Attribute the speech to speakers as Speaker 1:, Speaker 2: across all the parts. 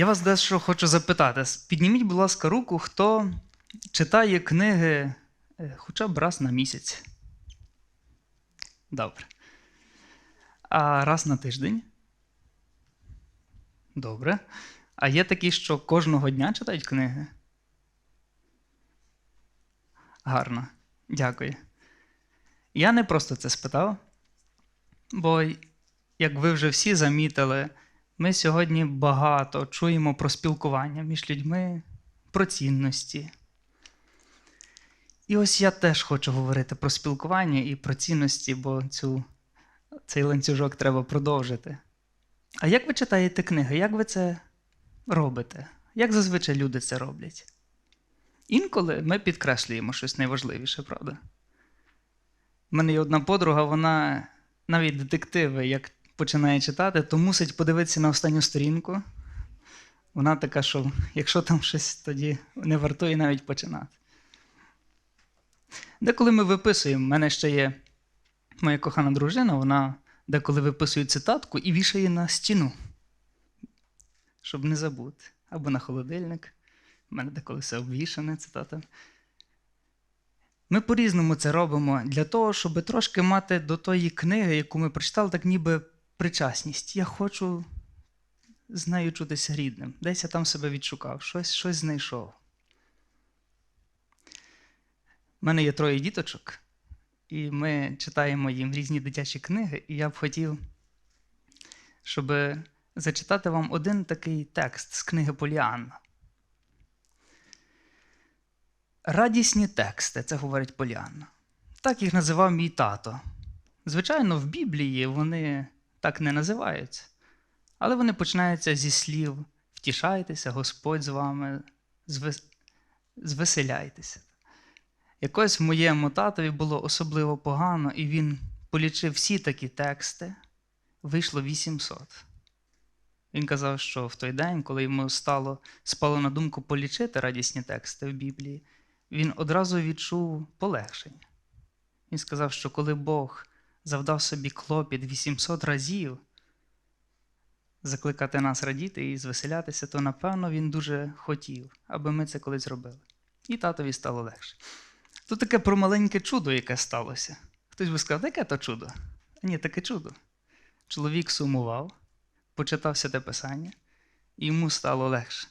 Speaker 1: Я вас дещо хочу запитати. Підніміть, будь ласка, руку, хто читає книги е, хоча б раз на місяць. Добре. А раз на тиждень? Добре. А є такі, що кожного дня читають книги? Гарно. Дякую. Я не просто це спитав, бо, як ви вже всі замітили, ми сьогодні багато чуємо про спілкування між людьми, про цінності. І ось я теж хочу говорити про спілкування і про цінності, бо цю, цей ланцюжок треба продовжити. А як ви читаєте книги? Як ви це робите? Як зазвичай люди це роблять? Інколи ми підкреслюємо щось найважливіше, правда? У мене є одна подруга, вона навіть детективи, як починає читати, то мусить подивитися на останню сторінку. Вона така, що якщо там щось тоді не вартує навіть починати. Деколи ми виписуємо, в мене ще є моя кохана дружина, вона деколи виписує цитатку і вішає на стіну, щоб не забути. Або на холодильник. У мене деколи все обвішане цитата. Ми по-різному це робимо для того, щоб трошки мати до тої книги, яку ми прочитали, так ніби причасність. Я хочу з нею чутися рідним. Десь я там себе відшукав, щось, щось знайшов. У мене є троє діточок, і ми читаємо їм різні дитячі книги, і я б хотів, щоб зачитати вам один такий текст з книги Поліанна. Радісні тексти, це говорить Поліанна. Так їх називав мій тато. Звичайно, в Біблії вони так не називаються, але вони починаються зі слів втішайтеся, Господь з вами, звес... звеселяйтеся. Якось моєму татові було особливо погано, і він полічив всі такі тексти, вийшло 800. Він казав, що в той день, коли йому стало спало на думку полічити радісні тексти в Біблії, він одразу відчув полегшення. Він сказав, що коли Бог завдав собі клопіт 800 разів закликати нас радіти і звеселятися, то напевно він дуже хотів, аби ми це колись зробили. І татові стало легше. Тут таке про маленьке чудо, яке сталося. Хтось би сказав, яке то чудо? А ні, таке чудо. Чоловік сумував, почитав святе писання, і йому стало легше.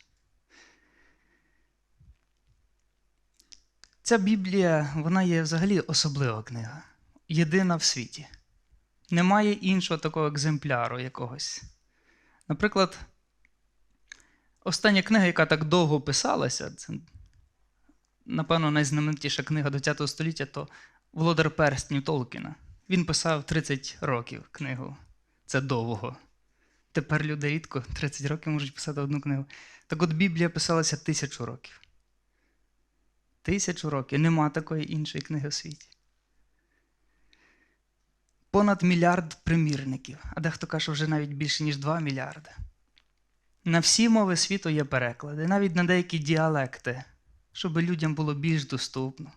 Speaker 1: Ця Біблія, вона є взагалі особлива книга, єдина в світі. Немає іншого такого екземпляру якогось. Наприклад, остання книга, яка так довго писалася, це, напевно, найзнаменитіша книга ХХ століття, то Володар Перстнів Толкіна. Він писав 30 років книгу. Це довго. Тепер люди рідко 30 років можуть писати одну книгу. Так от Біблія писалася тисячу років. Тисячу років. Нема такої іншої книги в світі. Понад мільярд примірників, а дехто каже, вже навіть більше, ніж 2 мільярди. На всі мови світу є переклади, навіть на деякі діалекти, щоб людям було більш доступно.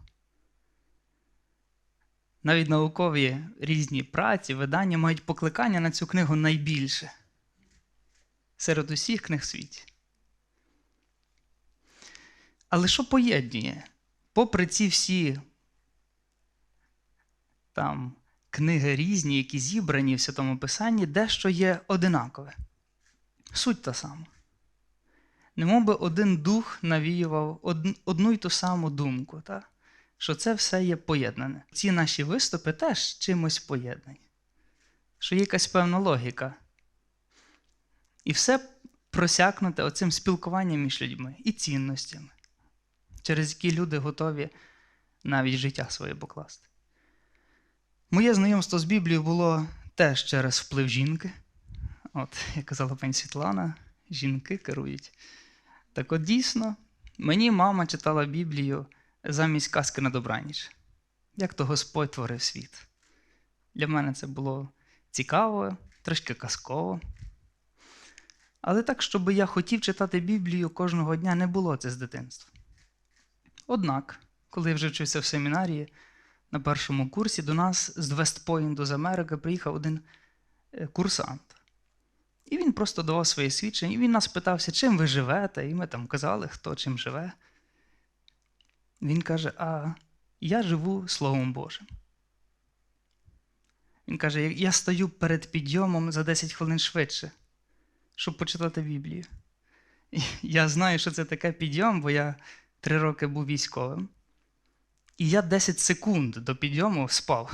Speaker 1: Навіть наукові різні праці, видання мають покликання на цю книгу найбільше серед усіх книг в світі. Але що поєднує? Попри ці всі там книги різні, які зібрані в Святому Писанні, дещо є одинакове. Суть та сама. Немов би один дух навіював одну й ту саму думку, та? що це все є поєднане. Ці наші виступи теж чимось поєднані, що є якась певна логіка. І все просякнуте оцим спілкуванням між людьми і цінностями, через які люди готові навіть життя своє покласти. Моє знайомство з Біблією було теж через вплив жінки. От, як казала пані Світлана, жінки керують. Так от дійсно, мені мама читала Біблію замість казки на добраніч. Як то Господь творив світ. Для мене це було цікаво, трошки казково. Але так, щоб я хотів читати Біблію кожного дня, не було це з дитинства. Однак, коли я вже вчився в семінарії, на першому курсі до нас з Вестпойнту з Америки приїхав один курсант. І він просто давав своє свідчення, і він нас питався, чим ви живете, і ми там казали, хто чим живе. Він каже: А я живу Словом Божим. Він каже: я стою перед підйомом за 10 хвилин швидше, щоб почитати Біблію. Я знаю, що це таке підйом, бо я три роки був військовим. І я 10 секунд до підйому спав.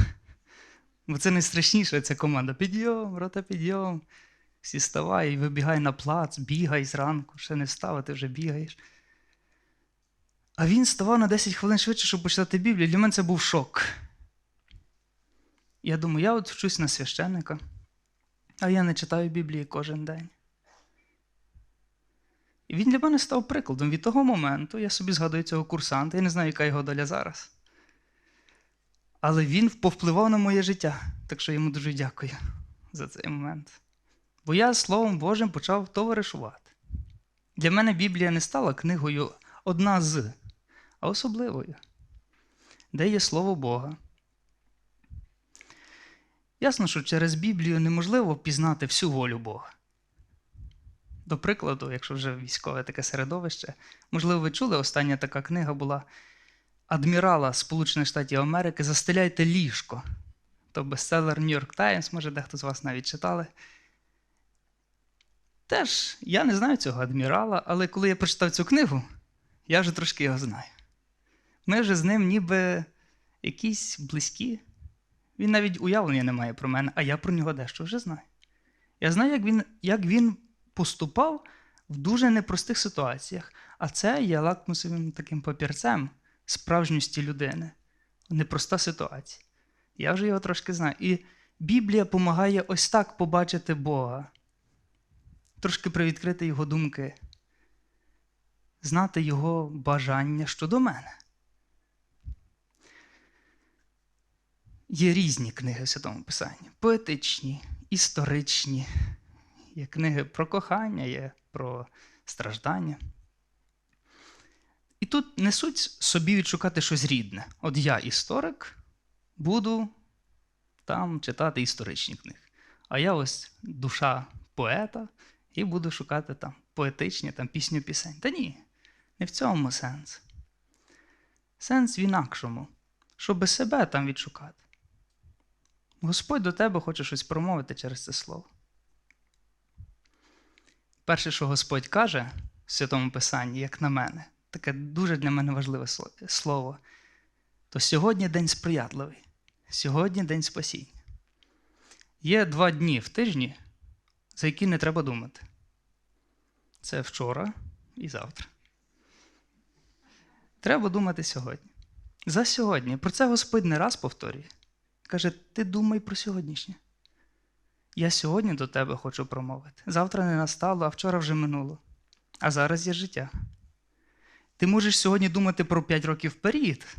Speaker 1: Бо це найстрашніше, це команда. Підйом, рота, підйом. Всі ставай, і вибігай на плац, бігай зранку, ще не встав, а ти вже бігаєш. А він ставав на 10 хвилин швидше, щоб почитати Біблію. Для мене це був шок. Я думаю, я от вчусь на священника, а я не читаю Біблії кожен день. І він для мене став прикладом. Від того моменту я собі згадую цього курсанта, я не знаю, яка його доля зараз. Але він повпливав на моє життя, так що йому дуже дякую за цей момент. Бо я Словом Божим почав товаришувати. Для мене Біблія не стала книгою одна з, а особливою, де є Слово Бога. Ясно, що через Біблію неможливо пізнати всю волю Бога. До прикладу, якщо вже військове таке середовище, можливо, ви чули, остання така книга була Адмірала Сполучених Штатів Америки Застеляйте ліжко. То бестселер York Times, може, дехто з вас навіть читали. Теж я не знаю цього адмірала, але коли я прочитав цю книгу, я вже трошки його знаю. Ми вже з ним ніби якісь близькі. Він навіть уявлення не має про мене, а я про нього дещо вже знаю. Я знаю, як він, як він поступав в дуже непростих ситуаціях, а це є лакмусовим таким папірцем справжньості людини. Непроста ситуація. Я вже його трошки знаю. І Біблія допомагає ось так побачити Бога, трошки привідкрити Його думки, знати Його бажання щодо мене. Є різні книги в Святому Писанні: поетичні, історичні, є книги про кохання, є про страждання. І тут не суть собі відшукати щось рідне. От я, історик, буду там читати історичні книги. А я ось душа поета і буду шукати там поетичні там, пісню пісень. Та ні, не в цьому сенс. Сенс в інакшому, щоби себе там відшукати. Господь до тебе хоче щось промовити через це слово. Перше, що Господь каже в Святому Писанні, як на мене, таке дуже для мене важливе слово, то сьогодні день сприятливий, сьогодні день спасіння. Є два дні в тижні, за які не треба думати. Це вчора і завтра. Треба думати сьогодні. За сьогодні. Про це Господь не раз повторює. Каже, ти думай про сьогоднішнє. Я сьогодні до тебе хочу промовити. Завтра не настало, а вчора вже минуло. А зараз є життя. Ти можеш сьогодні думати про 5 років вперед,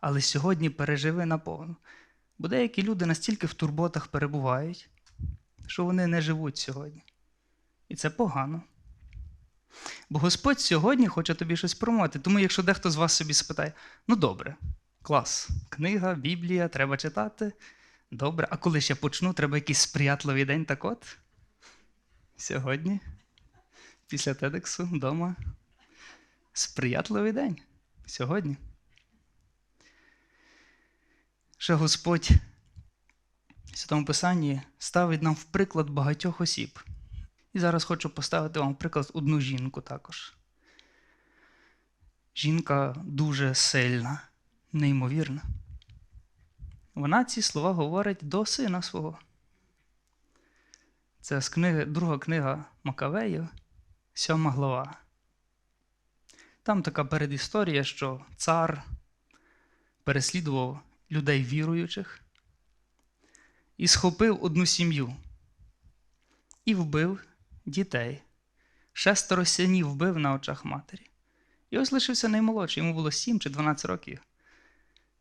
Speaker 1: але сьогодні переживи наповну. Бо деякі люди настільки в турботах перебувають, що вони не живуть сьогодні. І це погано. Бо Господь сьогодні хоче тобі щось промовити. Тому, якщо дехто з вас собі спитає, ну добре, клас, книга, Біблія, треба читати. Добре, а коли я почну, треба якийсь сприятливий день так от? Сьогодні, після Тедексу, вдома. Сприятливий день. Сьогодні. Ще Господь в Святому Писанні ставить нам в приклад багатьох осіб. І зараз хочу поставити вам в приклад одну жінку також. Жінка дуже сильна, неймовірна. Вона ці слова говорить до сина свого. Це з книги, друга книга Макавеїв, сьома глава. Там така передісторія, що цар переслідував людей віруючих і схопив одну сім'ю і вбив дітей. Шестеро синів вбив на очах матері. І ось лишився наймолодший, йому було 7 чи 12 років.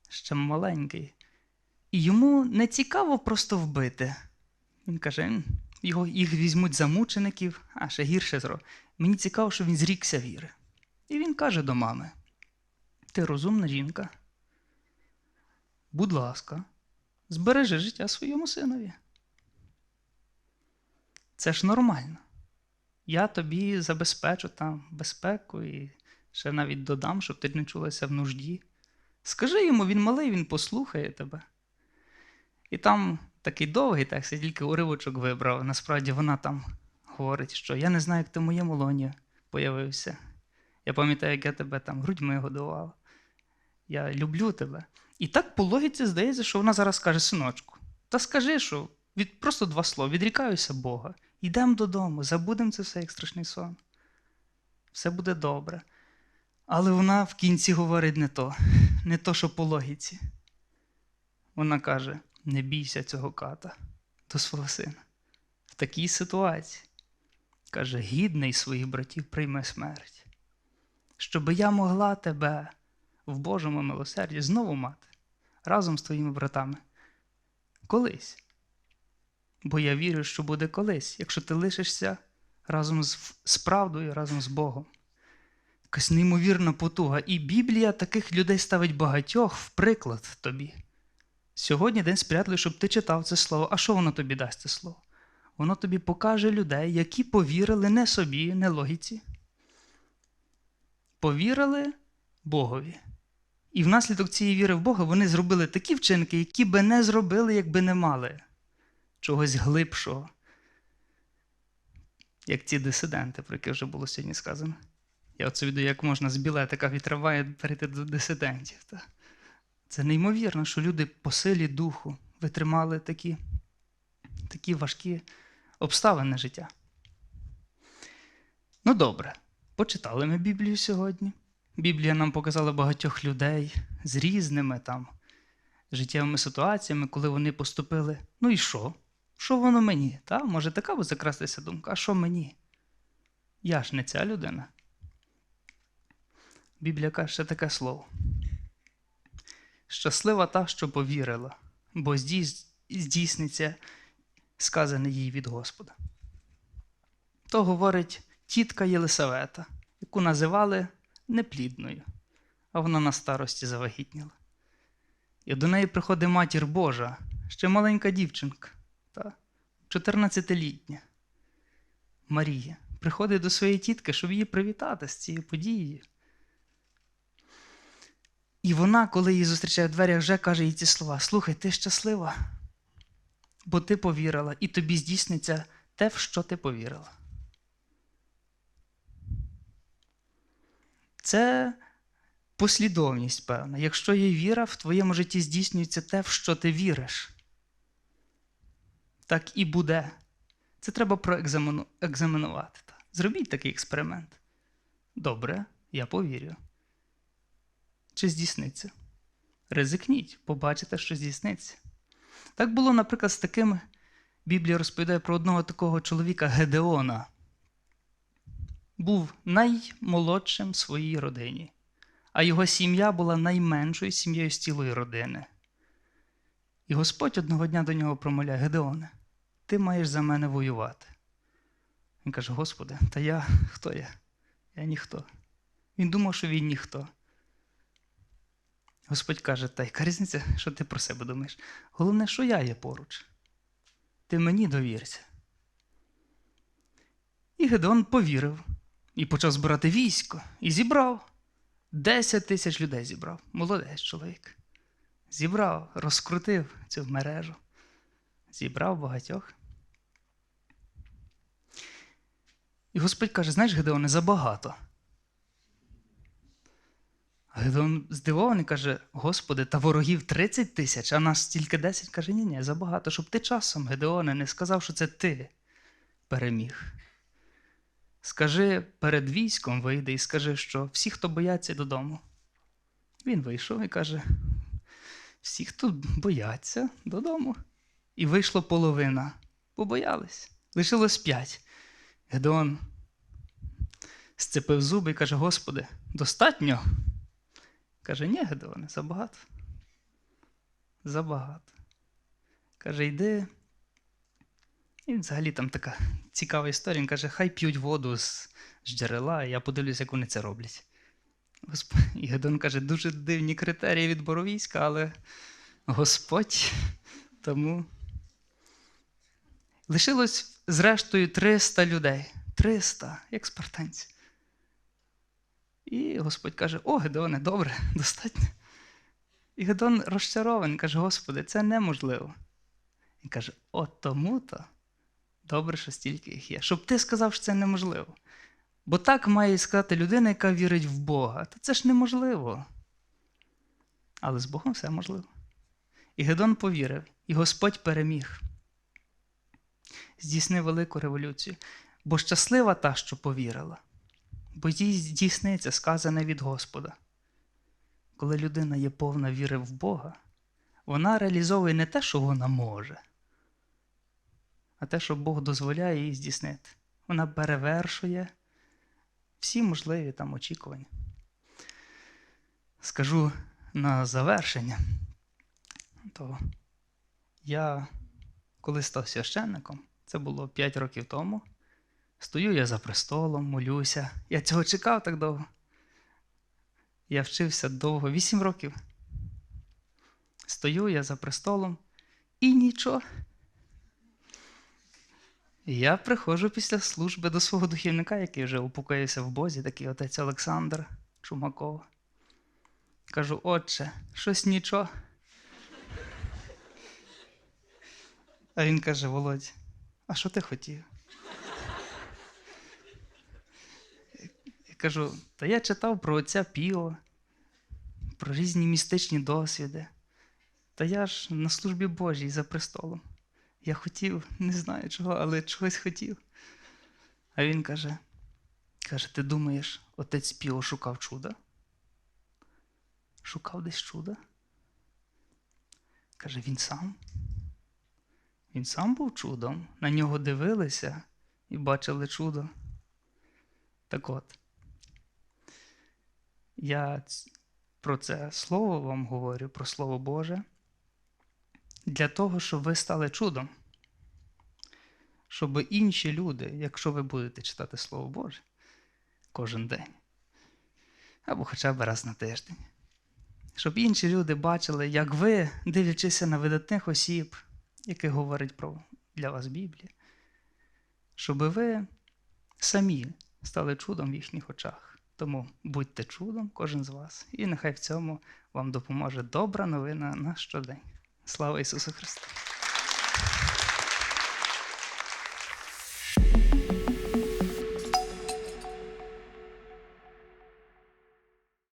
Speaker 1: Ще маленький. І йому не цікаво просто вбити. Він каже: його, їх візьмуть за мучеників, а ще гірше зро. Мені цікаво, що він зрікся віри. І він каже до мами: Ти розумна жінка. Будь ласка, збережи життя своєму синові. Це ж нормально. Я тобі забезпечу там безпеку і ще навіть додам, щоб ти не чулася в нужді. Скажи йому, він малий, він послухає тебе. І там такий довгий текст, я тільки уривочок вибрав. Насправді вона там говорить, що я не знаю, як ти в моєму лоні появився. Я пам'ятаю, як я тебе там грудьми годував. Я люблю тебе. І так по логіці здається, що вона зараз каже, синочку, та скажи, що від, просто два слова, відрікаюся Бога. Йдемо додому, забудемо це все як страшний сон. Все буде добре. Але вона в кінці говорить не то, не то, що по логіці. Вона каже: не бійся цього ката до свого сина. В такій ситуації. Каже, гідний своїх братів прийме смерть. Щоби я могла тебе в Божому милосерді знову мати разом з твоїми братами. Колись. Бо я вірю, що буде колись, якщо ти лишишся разом з, з правдою, разом з Богом. Якась неймовірна потуга. І Біблія таких людей ставить багатьох в приклад тобі. Сьогодні день сприятливий, щоб ти читав це слово. А що воно тобі дасть це слово? Воно тобі покаже людей, які повірили не собі, не логіці. Повірили Богові. І внаслідок цієї віри в Бога вони зробили такі вчинки, які би не зробили, якби не мали чогось глибшого, як ці дисиденти, про які вже було сьогодні сказано. Я оце відео, як можна з білетика від перейти до дисидентів. Це неймовірно, що люди по силі духу витримали такі, такі важкі обставини життя. Ну добре, почитали ми Біблію сьогодні. Біблія нам показала багатьох людей з різними там життєвими ситуаціями, коли вони поступили. Ну і що? Що воно мені? Та? Може така би закрастися думка, а що мені? Я ж не ця людина. Біблія каже таке слово. Щаслива та, що повірила, бо здійсниться сказане їй від Господа. То говорить тітка Єлисавета, яку називали неплідною, а вона на старості завагітніла. І до неї приходить матір Божа, ще маленька дівчинка, та 14-літня Марія, приходить до своєї тітки, щоб її привітати з цією подією. І вона, коли її зустрічає в дверях, вже каже їй ці слова: Слухай, ти щаслива, бо ти повірила, і тобі здійсниться те, в що ти повірила. Це послідовність певна. Якщо є віра, в твоєму житті здійснюється те, в що ти віриш. Так і буде. Це треба проекзаменувати. Зробіть такий експеримент. Добре, я повірю. Чи здійсниться? Ризикніть, побачите, що здійсниться. Так було, наприклад, з таким. Біблія розповідає про одного такого чоловіка Гедеона. Був наймолодшим в своїй родині, а його сім'я була найменшою сім'єю з цілої родини. І Господь одного дня до нього промовляє: Гедеоне, ти маєш за мене воювати. Він каже: Господи, та я хто я? Я ніхто. Він думав, що він ніхто. Господь каже, та яка різниця, що ти про себе думаєш? Головне, що я є поруч. Ти мені довірся. І Гедеон повірив і почав збирати військо, і зібрав. Десять тисяч людей зібрав. Молодець чоловік. Зібрав, розкрутив цю мережу. Зібрав багатьох. І Господь каже: знаєш, Гедеоне, забагато. Гедеон здивований каже: Господи, та ворогів 30 тисяч, а нас тільки 10. Каже, ні, ні, забагато, щоб ти часом, Гедеоне, не сказав, що це ти переміг. Скажи перед військом вийди і скажи, що всі, хто бояться додому. Він вийшов і каже: всі, хто бояться додому. І вийшло половина. Побоялись. Лишилось п'ять. Гедеон сцепив зуби і каже: Господи, достатньо? Каже, ні, Гедеоне, забагато. Забагато. Каже, йди. І взагалі там така цікава історія. Він каже, хай п'ють воду з, джерела, я подивлюся, як вони це роблять. Господь, і Гедон каже, дуже дивні критерії відбору війська, але Господь тому. Лишилось зрештою 300 людей. 300, як спартанці. І Господь каже: О, Гедеоне, добре, достатньо. І Гедеон розчарований, каже: Господи, це неможливо. Він каже: от тому-то добре, що стільки їх є. Щоб ти сказав, що це неможливо. Бо так має сказати людина, яка вірить в Бога. Та це ж неможливо. Але з Богом все можливо. І Гедон повірив, і Господь переміг. Здійснив велику революцію. Бо щаслива та, що повірила, бо їй здійсниться сказане від Господа. Коли людина є повна віри в Бога, вона реалізовує не те, що вона може, а те, що Бог дозволяє їй здійснити. Вона перевершує всі можливі там очікування. Скажу на завершення, то я, коли став священником, це було 5 років тому. Стою я за престолом, молюся. Я цього чекав так довго. Я вчився довго, 8 років. Стою я за престолом і нічого. Я приходжу після служби до свого духівника, який вже упокоївся в Бозі, такий отець Олександр Чумаков. Кажу, отче, щось нічого. А він каже: Володь, а що ти хотів? Я кажу, та я читав про отця Піо, про різні містичні досвіди. Та я ж на службі Божій за престолом. Я хотів, не знаю чого, але чогось хотів. А він каже: каже, ти думаєш, отець Піо шукав чуда? Шукав десь чуда? Каже, він сам. Він сам був чудом, на нього дивилися і бачили чудо. Так от, я про це слово вам говорю, про Слово Боже, для того, щоб ви стали чудом. Щоб інші люди, якщо ви будете читати Слово Боже кожен день, або хоча б раз на тиждень, щоб інші люди бачили, як ви, дивлячися на видатних осіб, яких говорить про для вас Біблія, щоб ви самі стали чудом в їхніх очах. Тому будьте чудом, кожен з вас, і нехай в цьому вам допоможе добра новина на щодень. Слава Ісусу Христу!